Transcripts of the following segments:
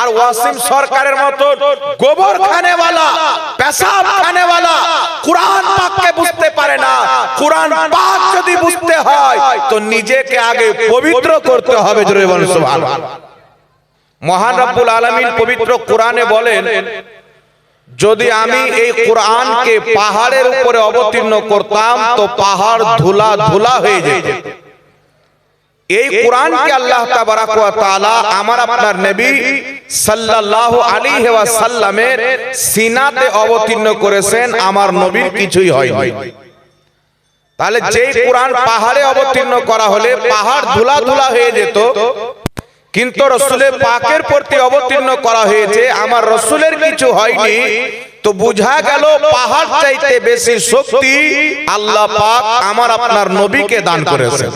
আর ওয়াসিম সরকারের মতো গোবর খানেওয়ালা, পেশাব খানেওয়ালা, কোরআন পাককে বুঝতে পারে না। কোরআন পাক যদি বুঝতে হয়, তো নিজেকে আগে পবিত্র করতে হবে জোরে বলুন সুবহানাল্লাহ। মহান রব্বুল আলামিন পবিত্র কোরআনে বলেন, যদি আমি এই কোরআনকে পাহাড়ের উপরে অবতীর্ণ করতাম, তো পাহাড় ধুলা ধুলা হয়ে যেত। এই কোরআনকে আল্লাহ তাবারাক ওয়া তাআলা আমার আপনার নবী সাল্লাল্লাহু আলাইহি ওয়াসাল্লামের সিনাতে অবতীর্ণ করেছেন আমার নবীর কিছুই হয়নি। তাহলে যেই কোরআন পাহাড়ে অবতীর্ণ করা হলে পাহাড় ধুলা ধুলা হয়ে যেত। কিন্তু রসুলের পাকের প্রতি অবতীর্ণ করা হয়েছে আমার রসুলের কিছু হয়নি। তো বুঝা গেল পাহাড় চাইতে বেশি শক্তি আল্লাহ পাক আমার আপনার নবীকে দান করেছেন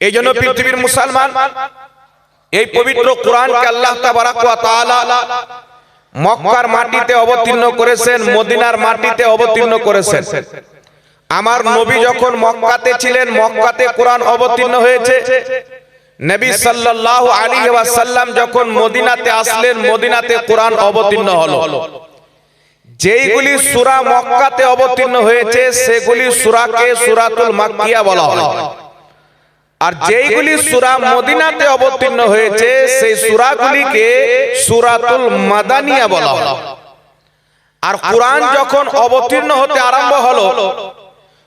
এই জন্য পৃথিবীর মুসলমান এই পবিত্র কোরআনকে আল্লাহ মক্কার মাটিতে অবতীর্ণ করেছেন মদিনার মাটিতে অবতীর্ণ করেছেন। আমার নবী যখন মক্কাতে ছিলেন মক্কাতে কোরআন অবতীর্ণ হয়েছে। নবী সাল্লাল্লাহু আলাইহি ওয়াসাল্লাম যখন মদিনাতে আসলেন মদিনাতে কোরআন অবতীর্ণ হলো। যেইগুলি সূরা মক্কাতে অবতীর্ণ হয়েছে সেগুলি সূরাকে সূরাতুল মাক্কিয়া বলা হয়। আর যেইগুলি সুরা মদিনাতে অবতীর্ণ হয়েছে সেই সূরাগুলিকে সূরাতুল মাদানিয়া বলা হয়। আর কোরআন যখন অবতীর্ণ হতে আরম্ভ হলো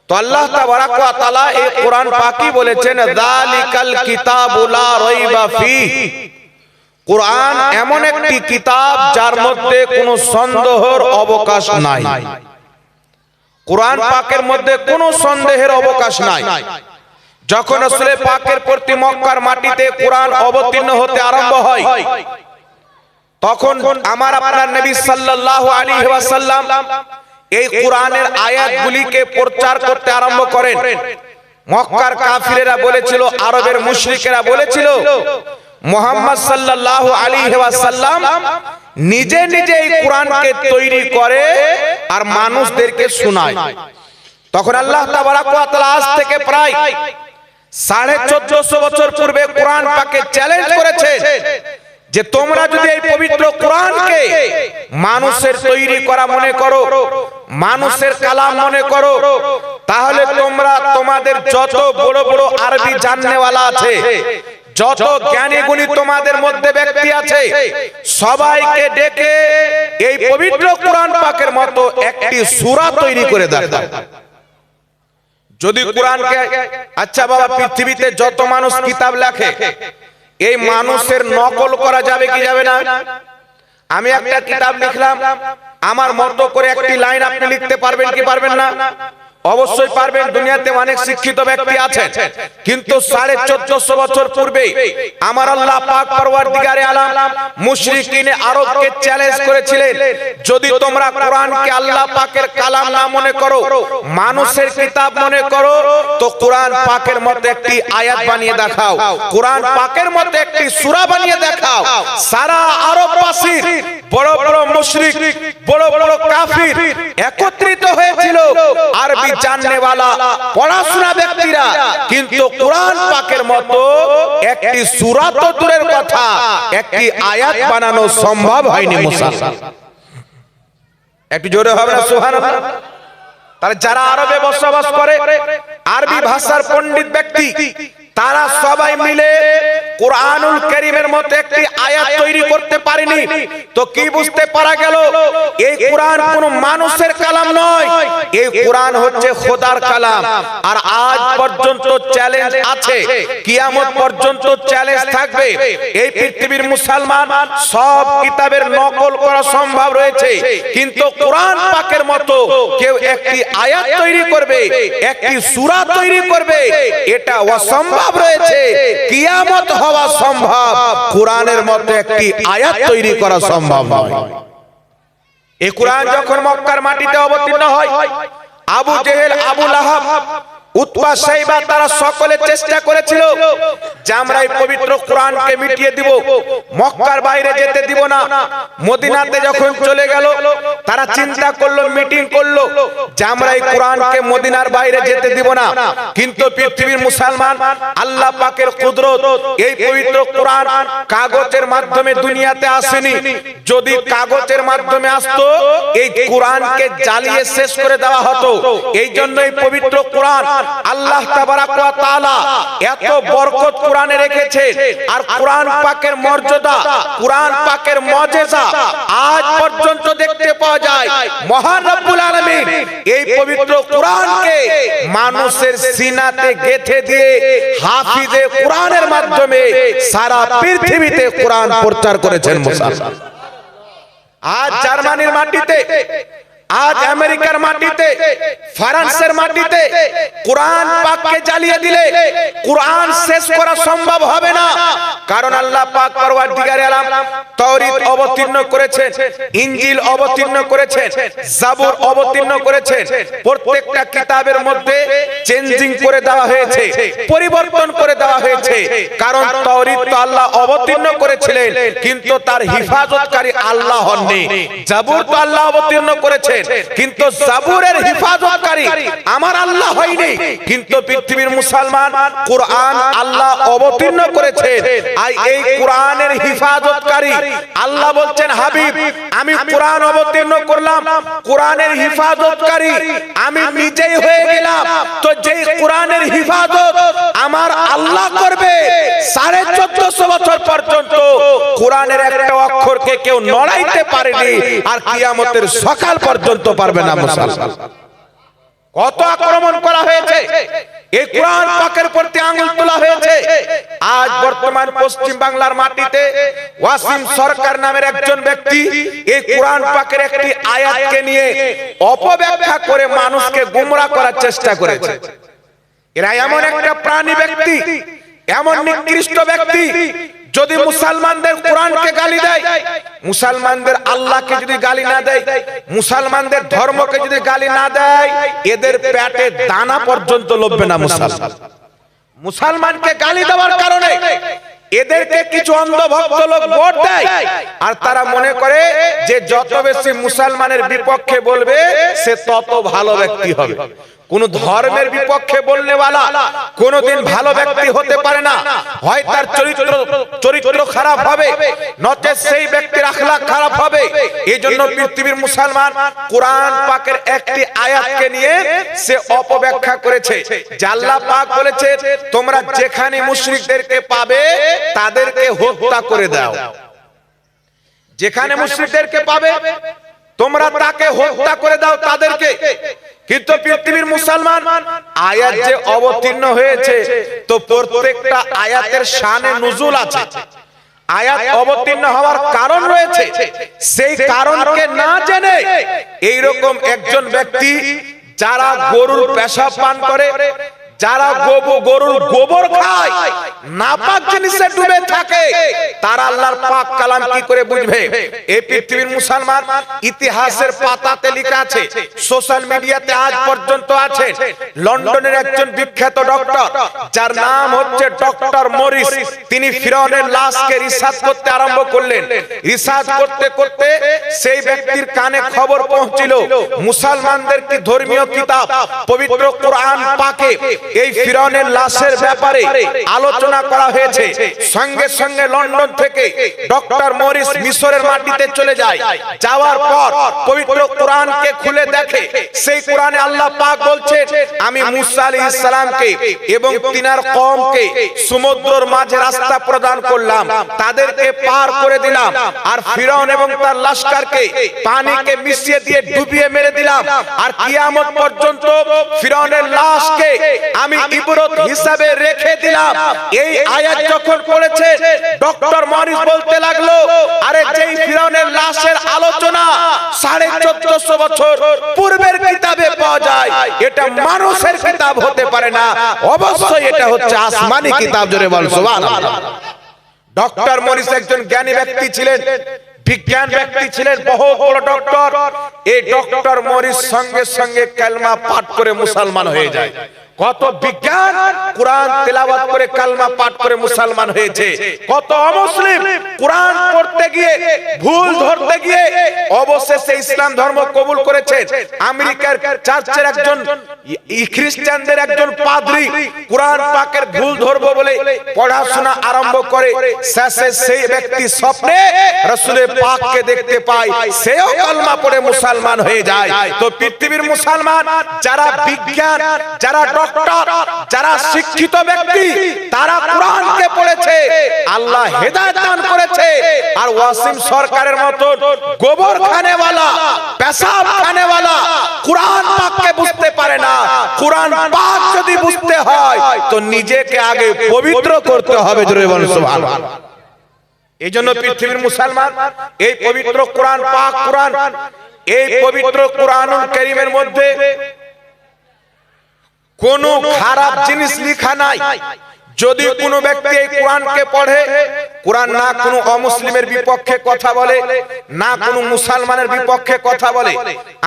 তো আল্লাহ তাবারাক ওয়া তাআলা এই কোরআন পাকি বলেছেন যালিকাল কিতাবু লা রাইবা ফীহ কোরআন এমন একটি কিতাব যার মধ্যে কোনো সন্দেহের অবকাশ নাই। কোরআন পাকের মধ্যে কোনো সন্দেহের অবকাশ নাই। যখন আসলে পাকের প্রতি মক্কার মাটিতে কোরআন অবতীর্ণ হতে আরম্ভ হয়। তখন আমার আপনার নবী সাল্লাল্লাহু আলাইহি ওয়াসাল্লাম এই কোরআনের আয়াতগুলিকে প্রচার করতে আরম্ভ করেন। মক্কার কাফিরেরা বলেছিল আরবের মুশরিকেরা বলেছিল মোহাম্মদ সাল্লাল্লাহু আলাইহি ওয়াসাল্লাম নিজে নিজে এই কোরআনকে তৈরি করে আর মানুষদেরকে শোনায়। তখন আল্লাহ তাবারাক ওয়া তাআলা আজ থেকে প্রায় সাড়ে চোদ্দশো বছর পূর্বে কোরআন পাকে চ্যালেঞ্জ করেছে যে তোমরা যদি এই পবিত্র কোরআনকে মানুষের তৈরি করা মনে করো মানুষের কালাম মনে করো তাহলে তোমরা তোমাদের যত বড় বড় আরবি জাননেওয়ালা আছে যত জ্ঞানী গুণী তোমাদের মধ্যে ব্যক্তি আছে সবাইকে ডেকে এই পবিত্র কোরআন পাকের মতো একটি সূরা তৈরি করে দেখাও যদি কোরআনকে আচ্ছা বাবা পৃথিবীতে যত মানুষ কিতাব লেখে এই মানুষের নকল করা যাবে কি যাবে না? আমি একটা কিতাব লিখলাম আমার মতো করে একটি লাইন আপনি লিখতে পারবেন কি পারবেন না? অবশ্যই পারবেন, দুনিয়াতে অনেক শিক্ষিত ব্যক্তি আছে কিন্তু সাড়ে চোদ্দশো বছর পূর্বে আমার আল্লাহ পাক পরওয়ারদিগারে আলাম মুশরিকিনে আরবকে চ্যালেঞ্জ করেছিলেন, যদি তোমরা কোরআনকে আল্লাহ পাকের কালাম না মনে করো, মানুষের কিতাব মনে করো, তো কোরআন পাকের মধ্যে একটি আয়াত বানিয়ে দেখাও। কোরআন পাকের মধ্যে একটি সূরা বানিয়ে দেখাও। সারা আরববাসী বড় বড় মুশরিক বড় বড় কাফির একত্রিত হয়েছিল আরবি জাননেওয়ালা পড়াশোনা ব্যক্তিরা। কিন্তু কোরআন পাকের মতো একটি সূরা তো দূরের কথা একটি আয়াত বানানো সম্ভব হয়নি মুসলমান একটু জোরে হবে না সুবহানাল্লাহ? তাহলে যারা আরবে বসবাস করে আরবি ভাষার পণ্ডিত ব্যক্তি তারা সবাই মিলে কোরআনুল করিমের মতো একটি আয়াত তৈরি করতে পারেনি। তো কি বুঝতে পারা গেল? এই কোরআন কোন মানুষের কালাম নয়। এই কোরআন হচ্ছে খোদার কালাম। আর আজ পর্যন্ত চ্যালেঞ্জ আছে। কিয়ামত পর্যন্ত চ্যালেঞ্জ থাকবে। এই পৃথিবীর মুসলমান সব কিতাবের নকল করা সম্ভব রয়েছে। কিন্তু কোরআন পাকের মতো কেউ একটি আয়াত তৈরি করবে, একটি সূরা তৈরি করবে, এটা অসম্ভব রয়েছে, কিয়ামত হওয়া সম্ভব। কোরআনের মতো একটি আয়াত তৈরি করা সম্ভব নয়। এই কোরআন যখন মক্কার মাটিতে অবতীর্ণ হয়, আবু জেহেল, আবু লাহাব উৎপা সাইবা তারা সকলে চেষ্টা করেছিল যে পবিত্র কোরআনকে মিটিয়ে দিব, মক্কার বাইরে যেতে দিব না। মদিনাতে যখন চলে গেল তারা চিন্তা করল মিটিং করল। যে আমরা এই কোরআনকে মদিনার বাইরে যেতে দিব না। কিন্তু পৃথিবীর মুসলমান আল্লাহ পাকের কুদরত এই পবিত্র কোরআন কাগজের মাধ্যমে দুনিয়াতে আসেনি। যদি কাগজের মাধ্যমে আসতো এই কোরআনকে জ্বালিয়ে শেষ করে দেওয়া হতো। এই জন্য এই পবিত্র কোরআন আল্লাহ তাবারাক ওয়া তাআলা এত বরকত কোরআনে রেখেছে। আর কোরআন পাকের মর্যাদা কোরআন পাকের মজেজা আজ পর্যন্ত দেখতে পাওয়া যায়। মহান রব্বুল এই পবিত্র কোরআনকে মানুষের সিনাতে গেথে দিয়ে হাফিজে কোরআনের মাধ্যমে সারা পৃথিবীতে কোরআন প্রচার করেছেন মুসলমান আজ জার্মানির মাটিতে আজ আমেরিকার মাটিতে, ফ্রান্সের মাটিতে কোরআন পাককে জ্বালিয়ে দিলে কোরআন শেষ করা সম্ভব হবে না। কারণ আল্লাহ পাক পরওয়ারদিগারে আলাম তাওরীত অবতীর্ণ করেছেন, ইনজিল অবতীর্ণ করেছেন, জাবুর অবতীর্ণ করেছেন। প্রত্যেকটা কিতাবের মধ্যে চেঞ্জিং করে দেওয়া হয়েছে, পরিবর্তন করে দেওয়া হয়েছে। কারণ তাওরীত তো আল্লাহ অবতীর্ণ করেছিলেন, কিন্তু তার হিফাজতকারী আল্লাহ হননি। জাবুর তো আল্লাহ অবতীর্ণ করেছেন কিন্তু জাবুরের হিফাজতকারী আমার আল্লাহ হয়নি কিন্তু পৃথিবীর মুসলমান কোরআন আল্লাহ অবতীর্ণ করেছেন। আর এই কোরআনের হিফাজতকারী আল্লাহ বলছেন হাবিব আমি কোরআন অবতীর্ণ করলাম কোরআনের হিফাজতকারী আমি নিজেই হয়ে গেলাম তো যেই কোরআনের হিফাজত আমার আল্লাহ করবে সাড়ে চোদ্দশো বছর পর্যন্ত কোরআনের একটা অক্ষরকে কেউ নড়াইতে পারেনি আর কিয়ামতের সকাল পর্যন্ত পারবে না মুসলমান। কত আক্রমণ করা হয়েছে। এই কোরআন পাকের প্রতি আঙুল তোলা হয়েছে। আজ বর্তমান পশ্চিম বাংলার মাটিতে ওয়াসিম সরকার নামের একজন ব্যক্তি এই কোরআন পাকের একটি আয়াতকে নিয়ে অপব্যাখ্যা করে মানুষকে গুমরা করার চেষ্টা করেছে। এরা এমন একটা প্রাণী ব্যক্তি এমন নিকৃষ্ট ব্যক্তি যদি মুসলমানদের কোরআনকে গালি দেয় মুসলমানদের আল্লাহকে যদি গালি না দেয় মুসলমানদের ধর্মকে যদি গালি না দেয় এদের পেটে দানা পর্যন্ত লববে না মুসলমান। মুসলমানকে গালি দেওয়ার কারণে এদেরকে কিছু অন্ধভক্ত লোক ভোট দেয়। আর তারা মনে করে যে যত বেশি মুসলমানের বিপক্ষে বলবে সে তত ভালো ব্যক্তি হবে। কোন ধর্মের বিপক্ষে বললে वाला কোনদিন ভালো ব্যক্তি হতে পারে না। হয় তার চরিত্র চরিত্র খারাপ হবে, নচে সেই ব্যক্তির আখলাক খারাপ হবে। এই জন্য পৃথিবীর মুসলমান কোরআন পাকের একটি আয়াতকে নিয়ে সে অপব্যাখ্যা করেছে। আল্লাহ পাক বলেছে, তোমরা যেখানে মুশরিকদেরকে পাবে, তাদেরকে হত্যা করে দাও। যেখানে মুশরিকদেরকে পাবে তোমরা তাকে হত্যা করে দাও তাদেরকে। কিন্তু পৃথিবীর মুসলমান আয়াত যে অবতীর্ণ হয়েছে তো প্রত্যেকটা আয়াতের শানে নুজুল আছে। আয়াত অবতীর্ণ হওয়ার কারণ রয়েছে সেই কারণকে না জেনে এইরকম একজন ব্যক্তি যারা গরুর পেশাব পান করে যারা গোবর গরুর গোবর খায় নাপাক জিনিসে ডুবে থাকে তারা আল্লাহর পাক কালাম কি করে বুঝবে? এই পৃথিবীর মুসলমান ইতিহাসের পাতাতে লেখা আছে সোশ্যাল মিডিয়াতে আজ পর্যন্ত আছে লন্ডনের একজন বিখ্যাত ডক্টর যার নাম হচ্ছে ডক্টর মরিস তিনি ফিরনের লাশকে রিসার্চ করতে আরম্ভ করলেন। রিসার্চ করতে করতে সেই ব্যক্তির কানে খবর পৌঁছিল। মুসলমানদের কি ধর্মীয় কিতাব পবিত্র কোরআন পাকে এই ফিরনের লাশের ব্যাপারে আলোচনা করা হয়েছে। সঙ্গে সঙ্গে লন্ডন থেকে ডক্টর মরিস মিশরের মাটিতে চলে যায়। যাওয়ার পর পবিত্র কোরআনকে খুলে দেখে, সেই কোরআনে আল্লাহ পাক বলছেন, আমি মুসা আলাইহিস সালামকে এবং তিনার কওমকে সমুদ্রের মাঝে রাস্তা প্রদান করলাম, তাদেরকে পার করে দিলাম, আর ফিরআউন এবং তার লশকরকে পানিকে মিশিয়ে দিয়ে ডুবিয়ে মেরে দিলাম, আর কিয়ামত পর্যন্ত ফিরআউনের লাশকে আমি ইবরত হিসাবে রেখে দিলাম। এই আয়াত যখন পড়েছে ডক্টর মরিস বলতে লাগল আরে যেই ফিরআউনের লাশের আলোচনা সাড়ে চোদ্দশো বছর পূর্বের কিতাবে পাওয়া যায়। এটা মানুষের কিতাব হতে পারে না। অবশ্যই এটা হচ্ছে আসমানি কিতাব জোরে বল সুবহানাল্লাহ। ডক্টর মরিস একজন জ্ঞানী ব্যক্তি ছিলেন বিজ্ঞান ব্যক্তি ছিলেন বহু বড় ডক্টর। এই ডক্টর মরিস সঙ্গে সঙ্গে কালমা পাঠ করে মুসলমান হয়ে যায় কত বিজ্ঞান কোরআন তেলাওয়াত করে কালমা পাঠ করে মুসলমান হয়েছে। কত অমুসলিম কোরআন পড়তে গিয়ে, ভুল ধরতে গিয়ে, অবশেষে ইসলাম ধর্ম কবুল করেছেন আমেরিকার চার্চের একজন খ্রিস্টানদের একজন পাদ্রী কোরআন পাকের ভুল ধরবো বলে পড়াশোনা আরম্ভ করে। শেষে সেই ব্যক্তি স্বপ্নে রসুলের পাককে দেখতে পায়। সেও কালমা পড়ে মুসলমান হয়ে যায়। তো পৃথিবীর মুসলমান, যারা বিজ্ঞান, যারা ডক্টর যারা শিক্ষিত ব্যক্তি, তারা কোরআনকে পড়েছে, আল্লাহ হেদায়েত দান করেছে। আর ওয়াসিম সরকারের মতো গোবর খানেওয়ালা পেশাব খানেওয়ালা কোরআন পাককে বুঝতে পারে না। কোরআন পাক যদি বুঝতে হয়, তো নিজেকে আগে পবিত্র করতে হবে, জোরে বলুন সুবহানাল্লাহ। এই জন্য পৃথিবীর মুসলমান, এই পবিত্র কোরআন পাক, কোরআন, এই পবিত্র কোরআনুল কারীমের মধ্যে কোন খারাপ জিনিস লিখা নাই। যদি কোনো ব্যক্তি এই কোরআনকে পড়ে কোরআন না কোনো অমুসলিমের বিপক্ষে কথা বলে না কোনো মুসলমানের বিপক্ষে কথা বলে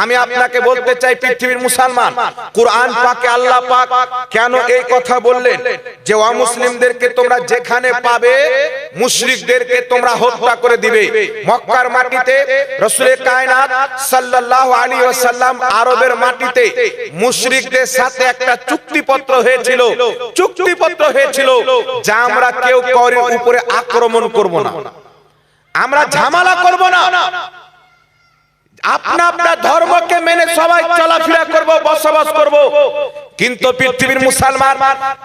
আমি আপনাকে বলতে চাই পৃথিবীর মুসলমান। কোরআন পাকে আল্লাহ পাক কেন এই কথা বললেন? যে অমুসলিমদেরকে তোমরা যেখানে পাবে মুশরিকদেরকে তোমরা হত্যা করে দিবে। মক্কার মাটিতে রাসূলের কায়নাত সাল্লাল্লাহু আলাইহি ওয়াসাল্লাম আরবের মাটিতে মুশরিকদের সাথে একটা চুক্তিপত্র হয়েছিল। চুক্তিপত্র হয়েছিল। যা আমরা কেউ করের উপরে আক্রমণ করব না। আমরা ঝামেলা করব না। আপনা আপনার ধর্মকে মেনে সবাই চলাফেরা করব, বসবাস করব। কিন্তু পৃথিবীর মুসলমান,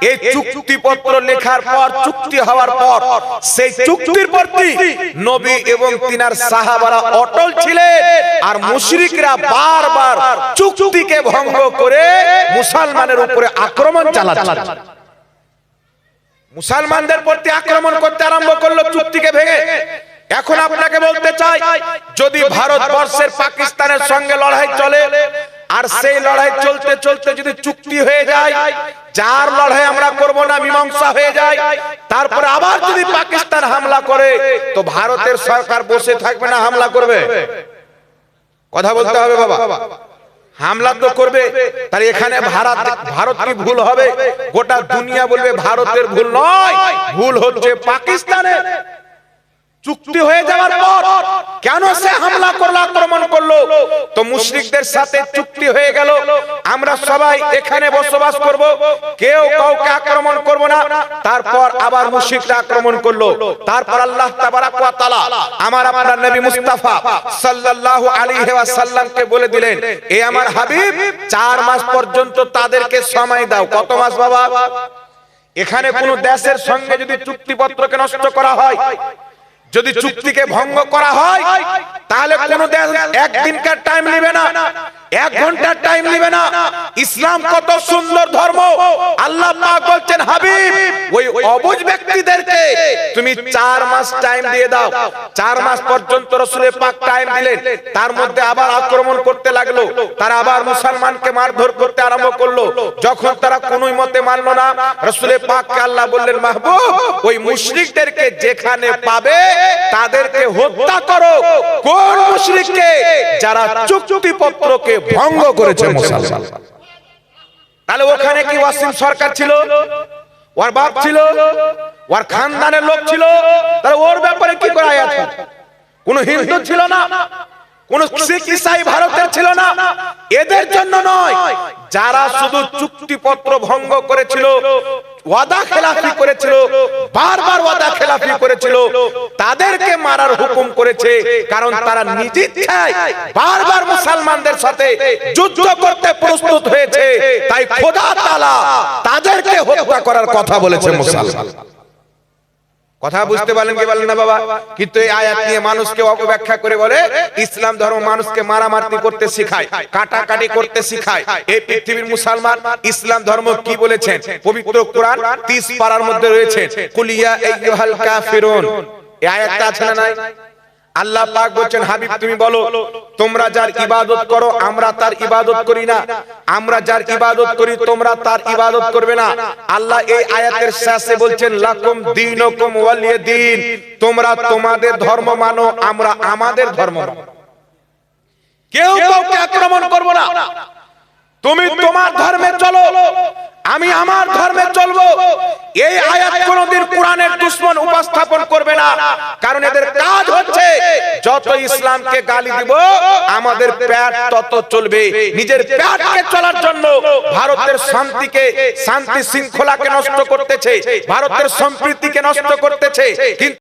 এই চুক্তিপত্র লেখার পর, চুক্তি হওয়ার পর, সেই চুক্তির প্রতি নবী এবং তিনার সাহাবারা অটল ছিলেন আর মুশরিকরা বারবার চুক্তিকে ভঙ্গ করে মুসলমানের উপরে আক্রমণ চালাচ্ছে মুসলমানদের প্রতি আক্রমণ করতে আরম্ভ করল, চুক্তিকে ভেঙে। এখন আপনাকে বলতে চাই, যদি ভারতবর্ষের পাকিস্তানের সঙ্গে লড়াই চলে, আর সেই লড়াই চলতে চলতে যদি চুক্তি হয়ে যায়, যার লড়াই আমরা করব না, মীমাংসা হয়ে যায়, তারপরে আবার যদি পাকিস্তান হামলা করে, তো ভারতের সরকার বসে থাকবে না, হামলা করবে। কথা বলতে হবে, বাবা। হামলা তো করবে, তাহলে এখানে ভারত ভারত কি ভুল হবে? গোটা দুনিয়া বলবে ভারতের ভুল নয়। ভুল হচ্ছে পাকিস্তানের। চুক্তি হয়ে যাওয়ার পর কেন সে হামলা করল, আক্রমণ করল? তো মুশরিকদের সাথে চুক্তি হয়ে গেল। আমরা সবাই এখানে বসবাস করব। কেউ কাউকে আক্রমণ করব না। তারপর আবার মুশরিকরা আক্রমণ করল। তারপর আল্লাহ তাবারাক ওয়া তাআলা আমার আপনার নবী মুস্তাফা সাল্লাল্লাহু আলাইহি ওয়াসাল্লামকে বলে দিলেন, এ আমার হাবিব 4 মাস পর্যন্ত তাদেরকে সময় দাও। কত মাস বাবা? এখানে কোন দেশের সঙ্গে যদি চুক্তিপত্রকে নষ্ট করা হয় যদি চুক্তিকে ভঙ্গ করা হয় তাহলে কোন দেশ একদিনকার টাইম নেবে না। এক ঘণ্টার টাইম নেবে না। ইসলাম কত সুন্দর ধর্ম। আল্লাহ পাক বলছেন হাবিব ওই অবুঝ ব্যক্তিদেরকে তুমি চার মাস টাইম দিয়ে দাও। চার মাস পর্যন্ত রসুলের পাক টাইম দিলেন। তার মধ্যে আবার আক্রমণ করতে লাগল। তারা আবার মুসলমানকে মারধর করতে আরম্ভ করল। যখন তারা কোনোই মতে মানলো না রসুলের পাককে আল্লাহ বললেন মাহবুব ওই মুশরিকদেরকে যেখানে পাবে তাদেরকে হত্যা করো। কোন মুশরিককে? যারা চুক্তিপত্রকে ভঙ্গ করেছে মুসলমান। তাহলে ওখানে কি ওয়াসিম সরকার ছিল? ওর বাপ ছিল? ওর খানদানের লোক ছিল? তাহলে ওর ব্যাপারে কি করা আছে কোন হিন্দু ছিল না? কোন শিখ ইসাই ভারতের ছিল না? এদের জন্য নয়। যারা শুধু চুক্তিপত্র ভঙ্গ করেছিল ওয়াদা খেলাফি করেছিল, বারবার ওয়াদা খেলাফি করেছিল, তাদেরকে মারার হুকুম করেছে, কারণ তারা নিজ ইচ্ছায় বারবার মুসলমানদের সাথে যুদ্ধ করতে প্রস্তুত হয়েছে, তাই খোদা তাআলা তাদেরকে হত্যা করার কথা বলেছে মুসলমান। কথা বুঝতে পারলেন কি বলেন না বাবা? কিন্তু এই আয়াত নিয়ে মানুষকে অপব্যাখ্যা করে বলে ইসলাম ধর্ম মানুষকে মারামারি করতে শেখায় কাটাকাটি করতে শেখায়। এই পৃথিবীর মুসলমান ইসলাম ধর্ম কি বলেছেন? পবিত্র কোরআন 30 পারার মধ্যে রয়েছে কুলিয়া আইয়ুহাল কাফিরুন। এই আয়াতটা আছে না নাই? আল্লাহ পাক বলছেন হাবিব তুমি বলো তোমরা যার ইবাদত করো আমরা তার ইবাদত করি না। আমরা যার ইবাদত করি তোমরা তার ইবাদত করবে না। আল্লাহ এই আয়াতের শেষে বলছেন লাকুম দীনুকুম ওয়ালিয়া দিন। তোমরা তোমাদের ধর্ম মানো আমরা আমাদের ধর্ম মানো। কেউ কাউকে আক্রমণ করব না। তুমি তোমার ধর্মে চলো। আমি আমার ধর্মে চলবো। এই আয়াত কোনদিন কোরআনের দুশ্মন উপস্থাপন করবে না। কারণ এদের কাজ হচ্ছে, যত ইসলামকে গালি দিব, আমাদের প্যাট তত চলবে। নিজের প্যাটকে চলার জন্য ভারতের শান্তিকে, শান্তি শৃঙ্খলাকে নষ্ট করতেছে, ভারতের সম্প্রীতিকে নষ্ট করতেছে। কিন্তু